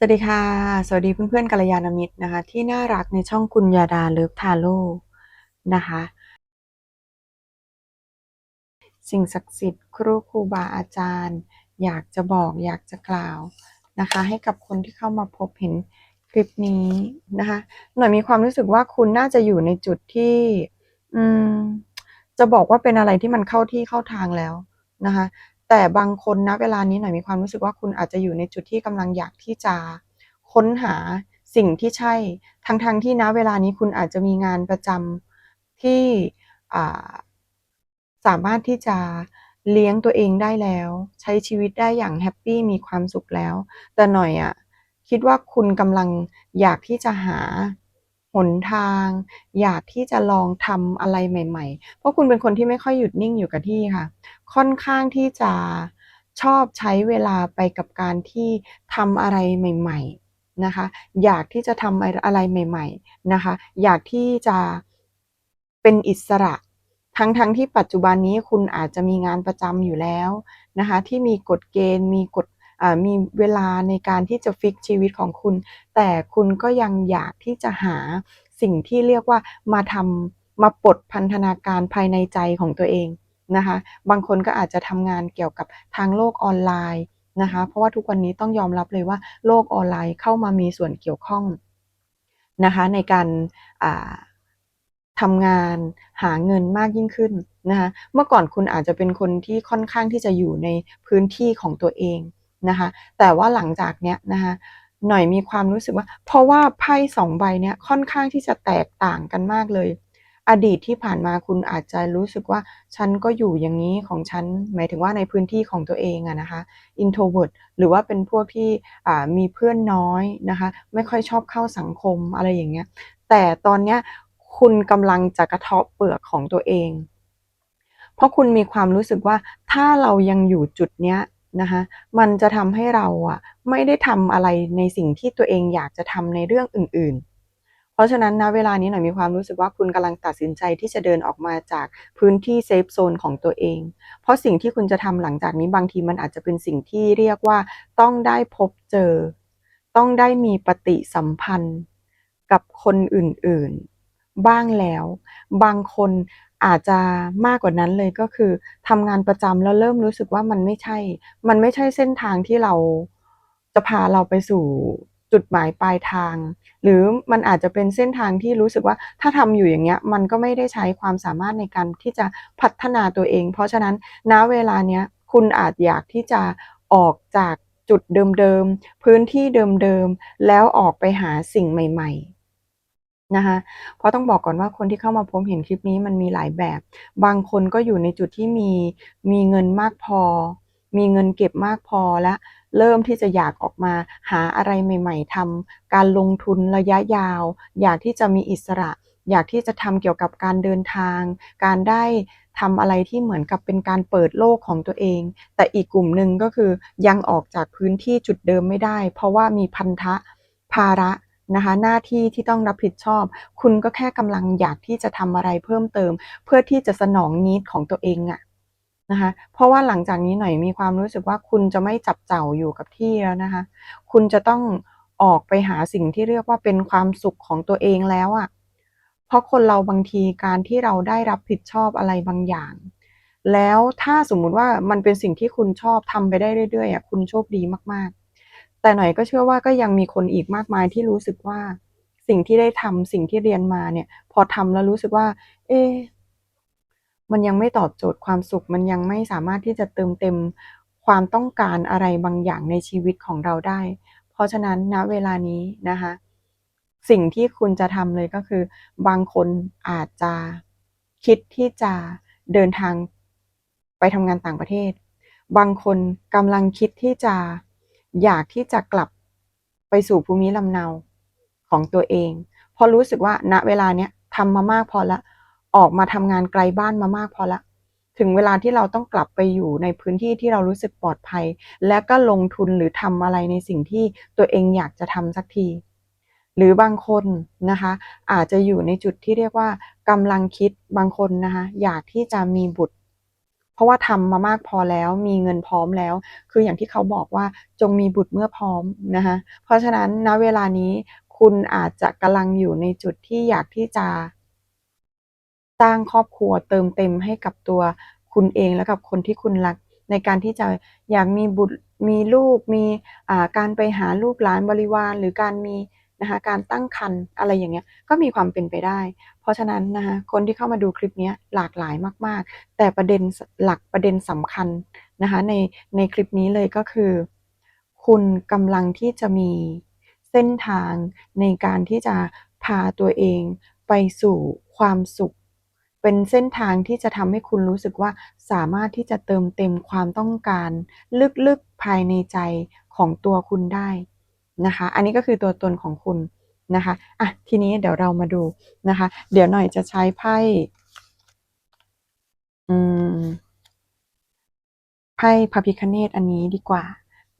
สวัสดีค่ะ สวัสดีเพื่อนๆกัลยาณมิตรนะคะ ที่น่ารักในช่องคุณยาดาเลิฟทาโร่นะคะ สิ่งศักดิ์สิทธิ์ครูครูบาอาจารย์ อยากจะบอกอยากจะกล่าวนะคะ ให้กับคนที่เข้ามาพบเห็นคลิปนี้นะคะ หน่อยมีความรู้สึกว่าคุณน่าจะอยู่ในจุดที่ อืมจะบอกว่าเป็นอะไรที่มันเข้าที่เข้าทางแล้วนะคะ แต่บางคนนะเวลานี้หน่อยมีความรู้สึกว่าคุณอาจจะอยู่ในจุดที่กำลังอยากที่จะค้นหาสิ่งที่ใช่ ทั้งๆทที่นะเวลานี้คุณอาจจะมีงานประจำที่สามารถที่จะเลี้ยงตัวเองได้แล้ว ใช้ชีวิตได้อย่างแฮปปี้มีความสุขแล้ว แต่หน่อยอะคิดว่าคุณกำลังอยากที่จะหา นทาง อยากที่จะลองทำอะไรใหม่ ๆ เพราะคุณเป็นคนที่ไม่ค่อยหยุดนิ่งอยู่กับที่ค่ะ ค่อนข้างที่จะชอบใช้เวลาไปกับการที่ทำอะไรใหม่ ๆนะคะ อยากที่จะทำอะไรใหม่ ๆนะคะ อยากที่จะเป็นอิสระทั้งๆทที่ปัจจุบันนี้คุณอาจจะมีงานประจำอยู่แล้วนะคะ ที่มีกฎเกณฑ์มีกฎ มีเวลาในการที่จะฟิกชีวิตของคุณ แต่คุณก็ยังอยากที่จะหาสิ่งที่เรียกว่ามาทำมาปลดพันธนาการภายในใจของตัวเองนะคะ บางคนก็อาจจะทำงานเกี่ยวกับทางโลกออนไลน์นะคะ เพราะว่าทุกวันนี้ต้องยอมรับเลยว่าโลกออนไลน์เข้ามามีส่วนเกี่ยวข้องนะคะในการทำงานหาเงินมากยิ่งขึ้นนะคะ เมื่อก่อนคุณอาจจะเป็นคนที่ค่อนข้างที่จะอยู่ในพื้นที่ของตัวเอง นะคะแต่ว่าหลังจากเนี้ยนะคะหน่อยมีความรู้สึกว่า เพราะว่าไพ่สองใบเนี้ยค่อนข้างที่จะแตกต่างกันมากเลย อดีตที่ผ่านมาคุณอาจจะรู้สึกว่า ฉันก็อยู่อย่างนี้ของฉัน หมายถึงว่าในพื้นที่ของตัวเองอะนะคะ introvert หรือว่าเป็นพวกที่มีเพื่อนน้อยนะคะ ไม่ค่อยชอบเข้าสังคมอะไรอย่างเงี้ย แต่ตอนเนี้ยคุณกำลังจะกระเทาะเปลือกของตัวเอง เพราะคุณมีความรู้สึกว่าถ้าเรายังอยู่จุดเนี้ย นะคะมันจะทำให้เราอะไม่ได้ทำอะไรในสิ่งที่ตัวเองอยากจะทำในเรื่องอื่น ๆ เพราะฉะนั้นนะเวลานี้หน่อยมีความรู้สึกว่าคุณกำลังตัดสินใจที่จะเดินออกมาจากพื้นที่เซฟโซนของตัวเอง เพราะสิ่งที่คุณจะทำหลังจากนี้บางทีมันอาจจะเป็นสิ่งที่เรียกว่าต้องได้พบเจอ ต้องได้มีปฏิสัมพันธ์กับคนอื่นๆ บ้างแล้ว บางคน อาจจะมากกว่านั้นเลยก็คือทำงานประจำแล้วเริ่มรู้สึกว่ามันไม่ใช่ มันไม่ใช่เส้นทางที่เราจะพาเราไปสู่จุดหมายปลายทาง หรือมันอาจจะเป็นเส้นทางที่รู้สึกว่าถ้าทำอยู่อย่างเงี้ยมันก็ไม่ได้ใช้ความสามารถในการที่จะพัฒนาตัวเอง เพราะฉะนั้นณเวลาเนี้ยคุณอาจอยากที่จะออกจากจุดเดิมๆพื้นที่เดิมๆแล้วออกไปหาสิ่งใหม่ ๆ นะคะเพราะต้องบอกก่อนว่าคนที่เข้ามาพบเห็นคลิปนี้มันมีหลายแบบ บางคนก็อยู่ในจุดที่มีมีเงินมากพอ มีเงินเก็บมากพอและเริ่มที่จะอยากออกมาหาอะไรใหม่ ๆทำการลงทุนระยะยาว อยากที่จะมีอิสระ อยากที่จะทำเกี่ยวกับการเดินทาง การได้ทำอะไรที่เหมือนกับเป็นการเปิดโลกของตัวเอง แต่อีกกลุ่มหนึ่งก็คือยังออกจากพื้นที่จุดเดิมไม่ได้ เพราะว่ามีพันธะภาระ นะคะหน้าที่ที่ต้องรับผิดชอบ คุณก็แค่กำลังอยากที่จะทำอะไรเพิ่มเติม เพื่อที่จะสนองนิดของตัวเองอะนะคะเพราะว่าหลังจากนี้หน่อยมีความรู้สึกว่าคุณจะไม่จับเจ้าอยู่กับที่แล้วนะคะคุณจะต้องออกไปหาสิ่งที่เรียกว่าเป็นความสุขของตัวเองแล้วอะเพราะคนเราบางทีการที่เราได้รับผิดชอบอะไรบางอย่าง แล้วถ้าสมมุติว่ามันเป็นสิ่งที่คุณชอบทำไปได้เรื่อยๆอะคุณโชคดีมาก แต่หน่อยก็เชื่อว่าก็ยังมีคนอีกมากมายที่รู้สึกว่าสิ่งที่ได้ทำสิ่งที่เรียนมาเนี่ย พอทำแล้วรู้สึกว่า เอ๊มันยังไม่ตอบโจทย์ความสุข มันยังไม่สามารถที่จะเติมเต็มความต้องการอะไรบางอย่างในชีวิตของเราได้ เพราะฉะนั้นณเวลานี้นะคะ สิ่งที่คุณจะทำเลยก็คือ บางคนอาจจะคิดที่จะเดินทางไปทำงานต่างประเทศ บางคนกำลังคิดที่จะ อยากที่จะกลับไปสู่ภูมิลำเนาของตัวเอง พอรู้สึกว่าณเวลาเนี้ยทำมามากพอละ ออกมาทำงานไกลบ้านมามากพอละ ถึงเวลาที่เราต้องกลับไปอยู่ในพื้นที่ที่เรารู้สึกปลอดภัย และก็ลงทุนหรือทำอะไรในสิ่งที่ตัวเองอยากจะทำสักที หรือบางคนนะคะ อาจจะอยู่ในจุดที่เรียกว่ากำลังคิดบางคนนะคะ อยากที่จะมีบุตร เพราะว่าทำมามากพอแล้วมีเงินพร้อมแล้ว คืออย่างที่เขาบอกว่าจงมีบุตรเมื่อพร้อมนะคะเพราะฉะนั้นณเวลานี้คุณอาจจะกำลังอยู่ในจุดที่อยากที่จะสร้างครอบครัวเติมเต็มให้กับตัวคุณเองและกับคนที่คุณรัก ในการที่จะอยากมีบุตรมีลูกมีการไปหาลูกหลานบริวาร หรือการมี นะคะการตั้งครรภ์อะไรอย่างเงี้ยก็มีความเป็นไปได้ เพราะฉะนั้นนะคะคนที่เข้ามาดูคลิปนี้หลากหลายมากๆ แต่ประเด็นหลักประเด็นสำคัญนะคะในในคลิปนี้เลยก็คือ คุณกำลังที่จะมีเส้นทางในการที่จะพาตัวเองไปสู่ความสุข เป็นเส้นทางที่จะทำให้คุณรู้สึกว่าสามารถที่จะเติมเต็มความต้องการ ลึกๆภายในใจของตัวคุณได้ นะคะ อันนี้ก็คือตัวตนของคุณนะคะอะทีนี้เดี๋ยวเรามาดูนะคะ เดี๋ยวหน่อยจะใช้ไพ่อืมไพ่พระพิคเนตอันนี้ดีกว่า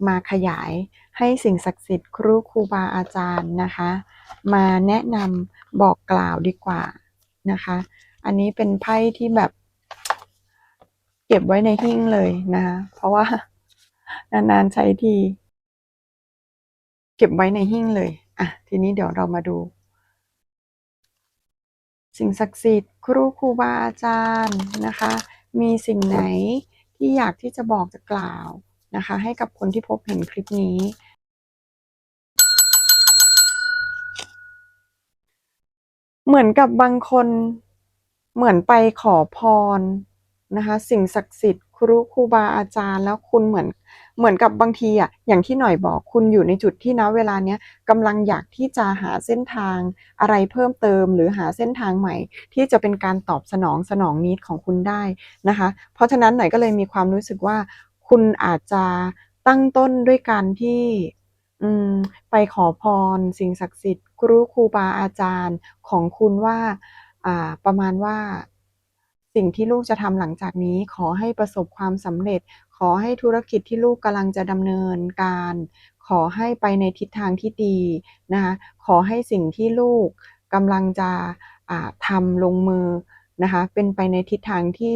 มาขยายให้สิ่งศักดิ์สิทธิ์ครูครูบาอาจารย์นะคะ มาแนะนำบอกกล่าวดีกว่านะคะ อันนี้เป็นไพ่ที่แบบ เก็บไว้ในหิ้งเลยนะคะเพราะว่านานๆใช้ที เก็บไว้ในหิ้งเลย อะ ทีนี้เดี๋ยวเรามาดู สิ่งศักดิ์สิทธิ์ครูครูบาอาจารย์นะคะ มีสิ่งไหนที่อยากที่จะบอกจะกล่าวนะคะ ให้กับคนที่พบเห็นคลิปนี้ เหมือนกับบางคนเหมือนไปขอพรนะคะ สิ่งศักดิ์สิทธิ์ ครูครูบาอาจารย์ แล้วคุณเหมือนเหมือนกับบางทีอะอย่างที่หน่อยบอกคุณอยู่ในจุดที่นะเวลาเนี้ยกำลังอยากที่จะหาเส้นทางอะไรเพิ่มเติม หรือหาเส้นทางใหม่ ที่จะเป็นการตอบสนองสนองนิดของคุณได้นะคะ เพราะฉะนั้นหน่อยก็เลยมีความรู้สึกว่า คุณอาจจะตั้งต้นด้วยการที่อืมไปขอพรสิ่งศักดิ์สิทธิ์ครูครูบาอาจารย์ของคุณว่าอ่าประมาณว่า สิ่งที่ลูกจะทำหลังจากนี้ขอให้ประสบความสำเร็จ ขอให้ธุรกิจที่ลูกกำลังจะดำเนินการ ขอให้ไปในทิศทางที่ดีนะคะขอให้สิ่งที่ลูกกำลังจะทำลงมือนะคะเป็นไปในทิศทางที่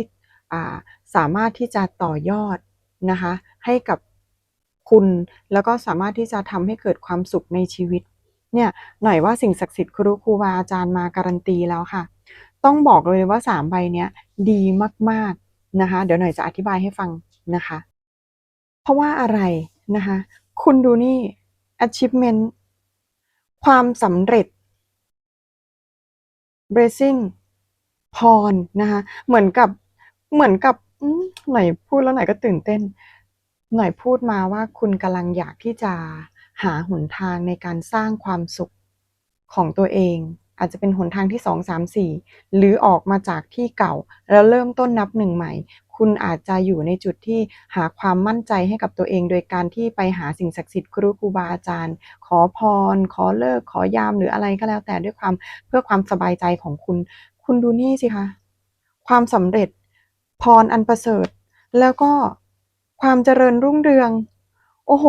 สามารถที่จะต่อยอดนะคะให้กับคุณแล้วก็สามารถที่จะทำให้เกิดความสุขในชีวิตเนี่ยหน่อยว่าสิ่งศักดิ์สิทธิ์ครูครูบาอาจารย์มาการันตีแล้วค่ะ ต้องบอกเลยว่าสามใบเนี้ยดีมากๆนะคะ เดี๋ยวหน่อยจะอธิบายให้ฟังนะคะ เพราะว่าอะไรนะคะ คุณดูนี่ achievement ความสำเร็จ blessing พรนะคะ เหมือนกับเหมือนกับหน่อยพูดแล้วหน่อยก็ตื่นเต้น หน่อยพูดมาว่าคุณกำลังอยากที่จะหาหนทางในการสร้างความสุขของตัวเอง อาจจะเป็นหนทางที่สองสามสี่หรือออกมาจากที่เก่า แล้วเริ่มต้นนับหนึ่งใหม่ คุณอาจจะอยู่ในจุดที่หาความมั่นใจให้กับตัวเอง โดยการที่ไปหาสิ่งศักดิ์สิทธิ์ครูครูบาอาจารย์ ขอพร ขอเลิก ขอยามหรืออะไรก็แล้วแต่ด้วยความเพื่อความสบายใจของคุณ คุณดูนี่สิคะความสำเร็จพรอันประเสริฐ แล้วก็ความเจริญรุ่งเรือง โอ้โห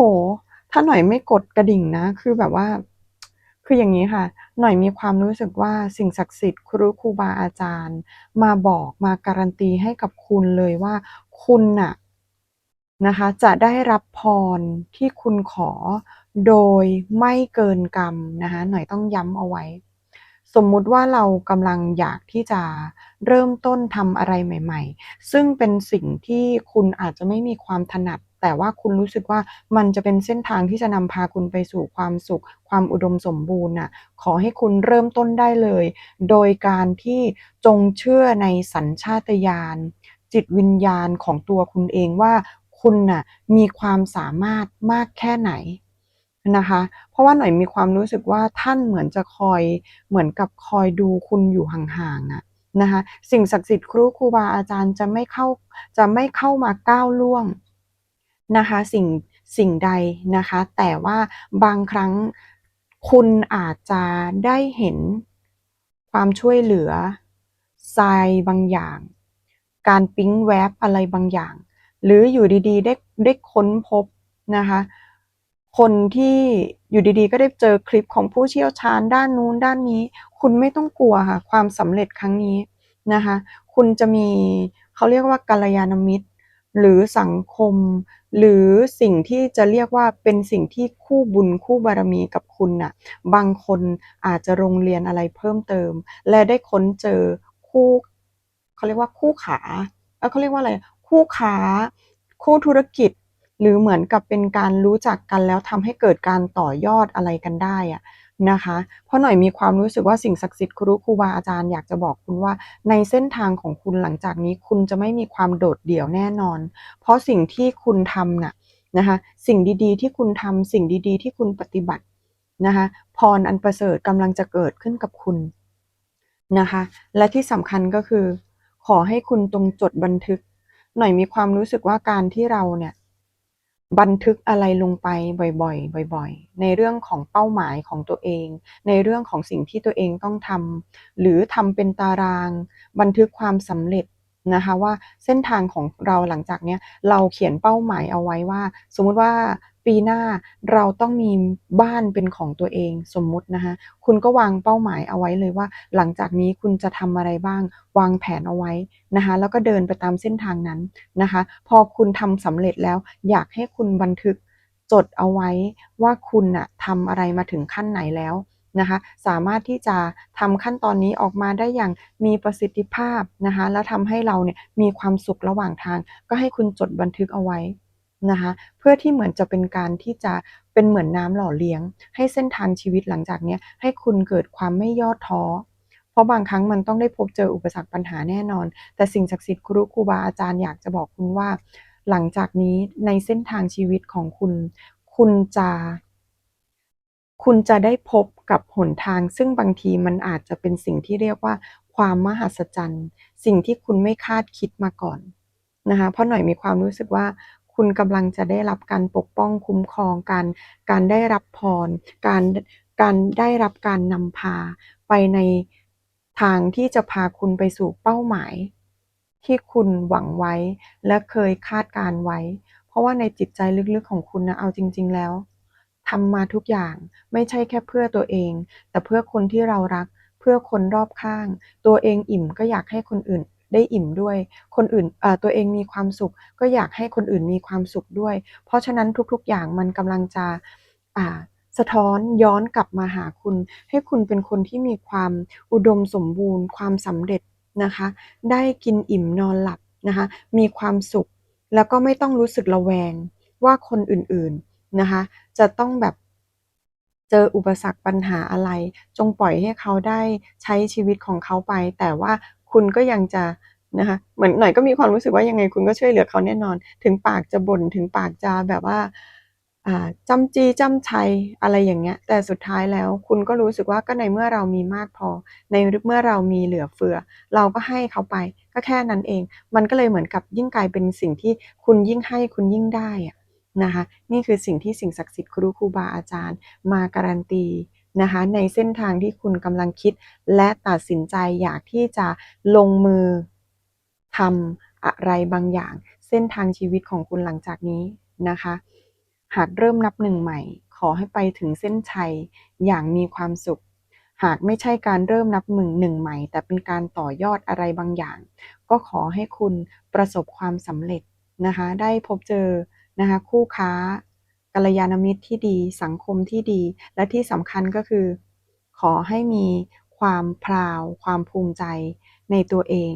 ถ้าหน่อยไม่กดกระดิ่งนะ คือแบบว่า คืออย่างนี้ค่ะ หน่อยมีความรู้สึกว่าสิ่งศักดิ์สิทธิ์ครูครูบาอาจารย์ มาบอกมาการันตีให้กับคุณเลยว่าคุณน่ะนะคะจะได้รับพรที่คุณขอโดยไม่เกินกรรมนะคะหน่อยต้องย้ำเอาไว้ สมมุติว่าเรากำลังอยากที่จะเริ่มต้นทำอะไรใหม่ ๆ ซึ่งเป็นสิ่งที่คุณอาจจะไม่มีความถนัด แต่ว่าคุณรู้สึกว่ามันจะเป็นเส้นทางที่จะนำพาคุณไปสู่ความสุข ความอุดมสมบูรณ์น่ะขอให้คุณเริ่มต้นได้เลย โดยการที่จงเชื่อในสัญชาตญาณจิตวิญญาณของตัวคุณเองว่าคุณน่ะมีความสามารถมากแค่ไหนนะคะ เพราะว่าหน่อยมีความรู้สึกว่าท่านเหมือนจะคอยเหมือนกับคอยดูคุณอยู่ห่างๆอะนะคะสิ่งศักดิ์สิทธิ์ครูครูบาอาจารย์จะไม่เข้าจะไม่เข้ามาก้าวล่วง นะคะสิ่งสิ่งใดนะคะ แต่ว่าบางครั้งคุณอาจจะได้เห็นความช่วยเหลือทรายบางอย่าง การปิ๊งแวบอะไรบางอย่าง หรืออยู่ดีๆ ได้ได้ค้นพบนะคะคนที่อยู่ดีๆ ก็ได้เจอคลิปของผู้เชี่ยวชาญด้านนู้นด้านนี้ คุณไม่ต้องกลัวค่ะ ความสำเร็จครั้งนี้นะคะ คุณจะมีเขาเรียกว่ากัลยาณมิตร หรือสังคม หรือสิ่งที่จะเรียกว่าเป็นสิ่งที่คู่บุญคู่บารมีกับคุณน่ะบางคนอาจจะโรงเรียนอะไรเพิ่มเติม และได้ค้นเจอคู่เขาเรียกว่าคู่ขาเอ้ยเขาเรียกว่าอะไรคู่ค้าคู่ธุรกิจ หรือเหมือนกับเป็นการรู้จักกันแล้วทำให้เกิดการต่อยอดอะไรกันได้อะ นะคะ เพราะหน่อยมีความรู้สึกว่าสิ่งศักดิ์สิทธิ์ครูครูบาอาจารย์อยากจะบอกคุณว่า ในเส้นทางของคุณหลังจากนี้คุณจะไม่มีความโดดเดี่ยวแน่นอน เพราะสิ่งที่คุณทำน่ะนะคะสิ่งดีๆ ที่คุณทำสิ่งดีๆ ที่คุณปฏิบัตินะคะพรอันประเสริฐกำลังจะเกิดขึ้นกับคุณนะคะและที่สำคัญก็คือ ขอให้คุณตรงจดบันทึก หน่อยมีความรู้สึกว่าการที่เราเนี่ย บันทึกอะไรลงไปบ่อยๆ บ่อยๆ ในเรื่องของเป้าหมายของตัวเอง ในเรื่องของสิ่งที่ตัวเองต้องทำหรือทำเป็นตาราง บันทึกความสำเร็จนะคะว่าเส้นทางของเราหลังจากเนี้ยเราเขียนเป้าหมายเอาไว้ว่า สมมุติว่า ปีหน้าเราต้องมีบ้านเป็นของตัวเองสมมุตินะคะคุณก็วางเป้าหมายเอาไว้เลยว่า หลังจากนี้คุณจะทำอะไรบ้าง วางแผนเอาไว้นะคะแล้วก็เดินไปตามเส้นทางนั้นนะคะ พอคุณทำสำเร็จแล้ว อยากให้คุณบันทึกจดเอาไว้ว่าคุณน่ะทำอะไรมาถึงขั้นไหนแล้วนะคะสามารถที่จะทำขั้นตอนนี้ออกมาได้อย่างมีประสิทธิภาพนะคะแล้วทำให้เราเนี่ยมีความสุขระหว่างทาง ก็ให้คุณจดบันทึกเอาไว้ นะคะเพื่อที่เหมือนจะเป็นการที่จะเป็นเหมือนน้ำหล่อเลี้ยง ให้เส้นทางชีวิตหลังจากเนี้ยให้คุณเกิดความไม่ย่อท้อ เพราะบางครั้งมันต้องได้พบเจออุปสรรคปัญหาแน่นอน แต่สิ่งศักดิ์สิทธิ์ครูครูบาอาจารย์อยากจะบอกคุณว่า หลังจากนี้ในเส้นทางชีวิตของคุณ คุณจะคุณจะได้พบกับหนทาง ซึ่งบางทีมันอาจจะเป็นสิ่งที่เรียกว่า ความมหัศจรรย์ สิ่งที่คุณไม่คาดคิดมาก่อนนะคะเพราะหน่อยมีความรู้สึกว่า คุณกำลังจะได้รับการปกป้องคุ้มครอง การ การได้รับพร การ การได้รับการนำพาไปในทางที่จะพาคุณไปสู่เป้าหมาย ที่คุณหวังไว้และเคยคาดการไว้ เพราะว่าในจิตใจลึกๆของคุณนะเอาจริง ๆ แล้วทำมาทุกอย่างไม่ใช่แค่เพื่อตัวเอง แต่เพื่อคนที่เรารัก เพื่อคนรอบข้าง ตัวเองอิ่มก็อยากให้คนอื่น ได้อิ่มด้วย คนอื่นตัวเองมีความสุข ก็อยากให้คนอื่นมีความสุขด้วย เพราะฉะนั้นทุกๆอย่างมันกำลังจะสะท้อนย้อนกลับมาหาคุณ ให้คุณเป็นคนที่มีความอุดมสมบูรณ์ ความสำเร็จนะคะ ได้กินอิ่มนอนหลับนะคะ มีความสุขแล้วก็ไม่ต้องรู้สึกระแวงว่าคนอื่นๆนะคะ จะต้องแบบเจออุปสรรคปัญหาอะไร จงปล่อยให้เขาได้ใช้ชีวิตของเขาไป แต่ว่า คุณก็ยังจะนะคะเหมือนหน่อยก็มีความรู้สึกว่ายังไงคุณก็ช่วยเหลือเขาแน่นอน ถึงปากจะบ่นถึงปากจะแบบว่าจ้ำจี้จ้ำชัยอะไรอย่างเงี้ย แต่สุดท้ายแล้วคุณก็รู้สึกว่าก็ในเมื่อเรามีมากพอ ในเมื่อเรามีเหลือเฟือ เราก็ให้เขาไปก็แค่นั้นเอง มันก็เลยเหมือนกับยิ่งกลายเป็นสิ่งที่คุณยิ่งให้คุณยิ่งได้อะนะคะนี่คือสิ่งที่สิ่งศักดิ์สิทธิ์ครูครูบาอาจารย์ มาการันตี นะคะในเส้นทางที่คุณกำลังคิด และตัดสินใจอยากที่จะลงมือทำอะไรบางอย่าง เส้นทางชีวิตของคุณหลังจากนี้นะคะ หากเริ่มนับหนึ่งใหม่ ขอให้ไปถึงเส้นชัยอย่างมีความสุข หากไม่ใช่การเริ่มนับหนึ่งหนึ่งใหม่ แต่เป็นการต่อยอดอะไรบางอย่าง ก็ขอให้คุณประสบความสำเร็จนะคะ ได้พบเจอนะคะคู่ค้า กัลยาณมิตรที่ดี สังคมที่ดี และที่สำคัญก็คือ ขอให้มีความพราว ความภูมิใจในตัวเอง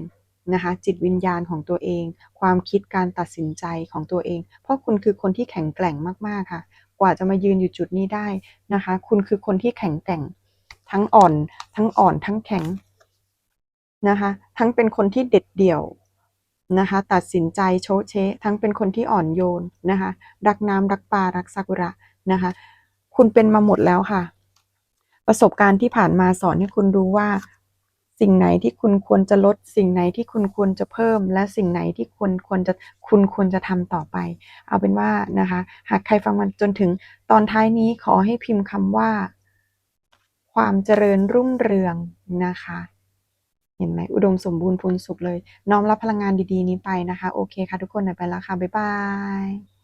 นะคะจิตวิญญาณของตัวเอง ความคิดการตัดสินใจของตัวเอง เพราะคุณคือคนที่แข็งแกร่งมากๆค่ะ กว่าจะมายืนอยู่จุดนี้ได้นะคะ คุณคือคนที่แข็งแกร่ง ทั้งอ่อน ทั้งอ่อนทั้งแข็งนะคะ ทั้งเป็นคนที่เด็ดเดี่ยว นะคะ ตัดสินใจโชเชทั้งเป็นคนที่อ่อนโยนนะคะ รักน้ำรักปลารักซากุระนะคะ คุณเป็นมาหมดแล้วค่ะ ประสบการณ์ที่ผ่านมาสอนให้คุณรู้ว่า สิ่งไหนที่คุณควรจะลด สิ่งไหนที่คุณควรจะเพิ่ม และสิ่งไหนที่ควรควรจะคุณควรจะทำต่อไป เอาเป็นว่านะคะ หากใครฟังมันจนถึงตอนท้ายนี้ขอให้พิมพ์คำว่า ความเจริญรุ่งเรืองนะคะ เห็นไหมอุดมสมบูรณ์พูนสุขเลย น้อมรับพลังงานดีๆ นี้ไปนะคะ โอเคค่ะทุกคนไปแล้วค่ะ บ๊ายบาย